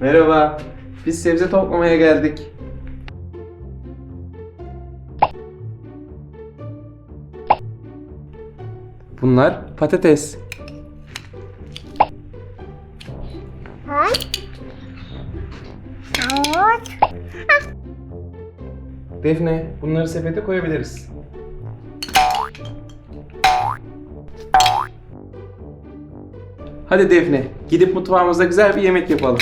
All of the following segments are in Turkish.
Merhaba. Biz sebze toplamaya geldik. Bunlar patates. Havuç. Defne, bunları sepete koyabiliriz. Hadi Defne, gidip mutfağımızda güzel bir yemek yapalım.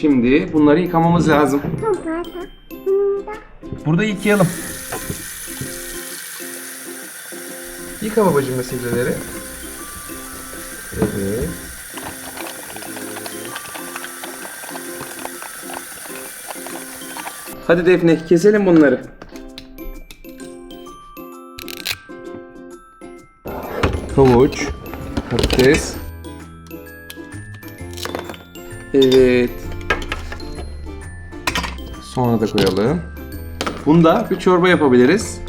Şimdi bunları yıkamamız lazım. Burada. Yıkayalım. Yıka babacığım sebzeleri. Evet. Hadi Defne keselim bunları. Havuç, patates. Evet. Sonra da koyalım. Bunda bir çorba yapabiliriz.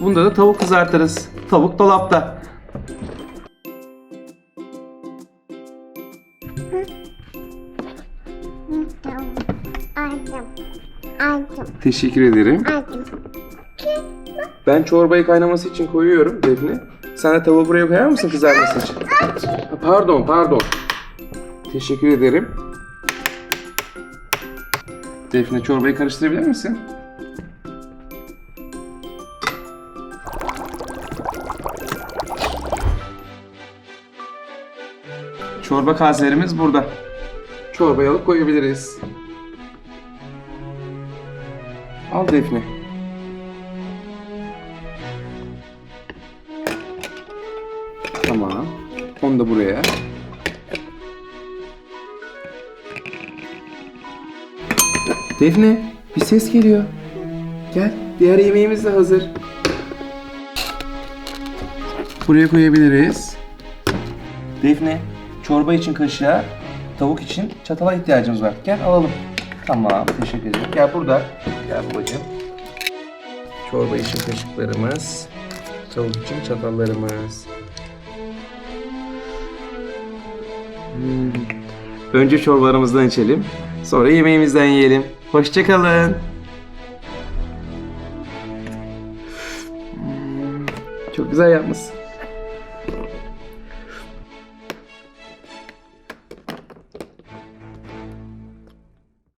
Bunda da tavuk kızartırız. Tavuk dolapta. Teşekkür ederim. Ben çorbayı kaynaması için koyuyorum Defne. Sen de tavuğu buraya koyar mısın kızarması için? Pardon, pardon. Teşekkür ederim. Defne çorbayı karıştırabilir misin? Çorba kaselerimiz burada. Çorbayı alıp koyabiliriz. Al Defne. Tamam. Onu da buraya. Defne, bir ses geliyor. Gel, diğer yemeğimiz de hazır. Buraya koyabiliriz. Defne, çorba için kaşığa, tavuk için çatala ihtiyacımız var. Gel alalım. Tamam, teşekkür ederim. Gel burada. Gel babacığım. Çorba için kaşıklarımız, tavuk için çatallarımız. Hmm. Önce çorbalarımızdan içelim. Sonra yemeğimizden yiyelim. Hoşçakalın. Çok güzel yapmışsın.